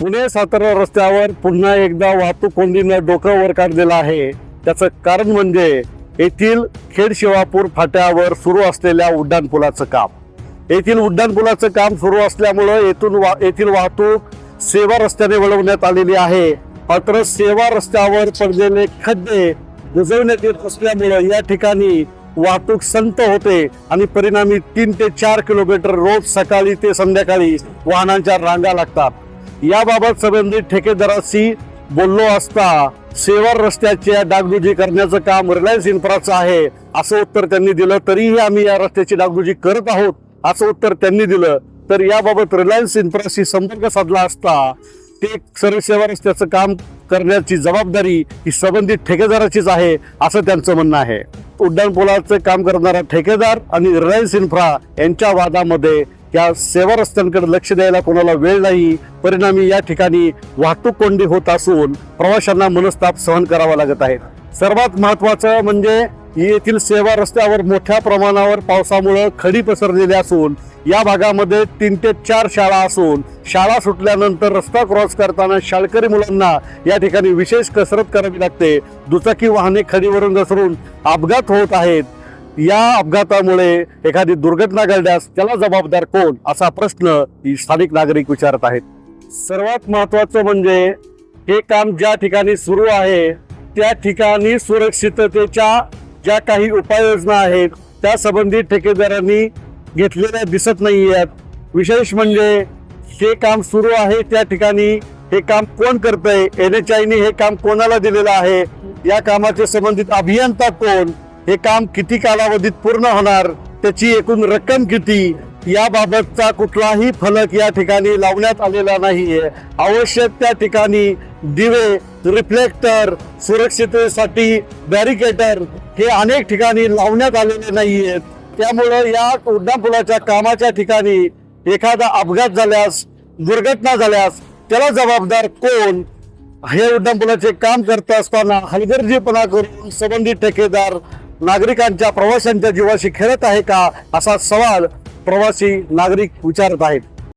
पुणे सातारा रस्त्यावर पुन्हा एकदा वाहतूक कोंडीनं डोकं वर काढलेलं आहे. त्याचं कारण म्हणजे येथील खेड शिवापूर फाट्यावर सुरू असलेल्या उड्डाणपुलाचं काम. येथील उड्डाणपुलाचं काम सुरू असल्यामुळं येथून वा येथील वाहतूक सेवा रस्त्याने वळवण्यात आलेली आहे. मात्र सेवा रस्त्यावर पडलेले खड्डे बुजवण्यात येत असल्यामुळं या ठिकाणी वाहतूक संत होते आणि परिणामी तीन ते चार किलोमीटर रोज सकाळी ते संध्याकाळी वाहनांच्या रांगा लागतात. याबाबत संबंधित ठेकेदाराशी बोललो असता सेवार रस्त्याच्या डागडुजी करण्याचं काम रिलायन्स इन्फ्राचं आहे असं उत्तर त्यांनी दिलं. तरीही आम्ही या रस्त्याची डागडुजी करत आहोत असं उत्तर त्यांनी दिलं. तर याबाबत रिलायन्स इन्फ्राशी संपर्क साधला असता ते सर्वसेवा रस्त्याचं काम करण्याची जबाबदारी ही संबंधित ठेकेदाराचीच आहे असं त्यांचं म्हणणं आहे. उड्डाणपुलाचं काम करणारा ठेकेदार आणि रिलायन्स इन्फ्रा यांच्या वादामध्ये या सेवा रस्त्यांकडे लक्ष द्यायला कोणाला वेळ नाही. परिणामी या ठिकाणी वाहतूक कोंडी होत असून प्रवाशांना मनस्ताप सहन करावा लागत आहे. सर्वात महत्वाचं म्हणजे येथील सेवा रस्त्यावर मोठ्या प्रमाणावर पावसामुळे खडी पसरलेली असून या भागामध्ये तीन ते चार शाळा असून शाळा सुटल्यानंतर रस्ता क्रॉस करताना शाळकरी मुलांना या ठिकाणी विशेष कसरत करावी लागते. दुचाकी वाहने खडीवरून घसरून अपघात होत आहेत. या अपघातामुळे एखादी दुर्घटना घडल्यास त्याला जबाबदार कोण असा प्रश्न ही स्थानिक नागरिक विचारत आहेत. सर्वात महत्वाचं म्हणजे हे काम ज्या ठिकाणी सुरू आहे त्या ठिकाणी सुरक्षिततेच्या ज्या काही उपाययोजना आहेत त्या संबंधित ठेकेदारांनी घेतलेल्या दिसत नाही आहेत विशेष म्हणजे हे काम सुरू आहे त्या ठिकाणी हे काम कोण करतंय? एन एच आयने हे काम कोणाला दिलेलं आहे? या कामाचे संबंधित अभियंता कोण? हे काम किती कालावधीत पूर्ण होणार त्याची एकूण रक्कम किती याबाबतचा कुठलाही फलक या ठिकाणी लावण्यात आलेला नाहीये. आवश्यक त्या ठिकाणी दिवे रिफ्लेक्टर सुरक्षिततेसाठी बॅरिकेटर हे अनेक ठिकाणी लावण्यात आलेले नाहीयेत. त्यामुळं या उड्डाणपुलाच्या कामाच्या ठिकाणी एखादा अपघात झाल्यास दुर्घटना झाल्यास त्याला जबाबदार कोण? हे उड्डाणपुलाचे काम करत असताना हलगर्जीपणा करून संबंधित ठेकेदार नागरिकांच्या प्रवाशांच्या जीवाशी खेळत आहे का असा सवाल प्रवासी नागरिक विचारत आहेत.